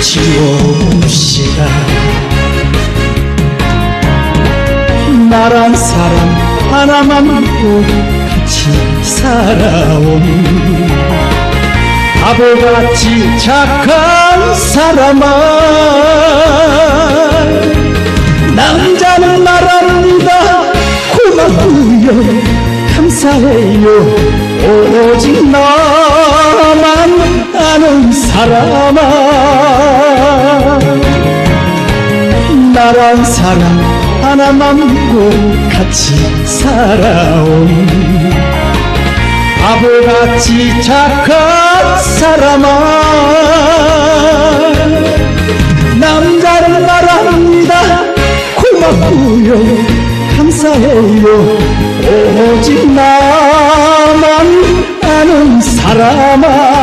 지워옵시다. 나란 사람 하나만 믿고 같이 살아온 바보같이 착한 사람아 남자는 말합니다. 고맙고요. 감사해요. 오직 너만 아는 사람아 나란 사랑 하나만 보고 같이 살아온. 바보같이 착한 사람아 남자를 말합니다. 고맙고요 감사해요. 오직 나만 아는 사람아.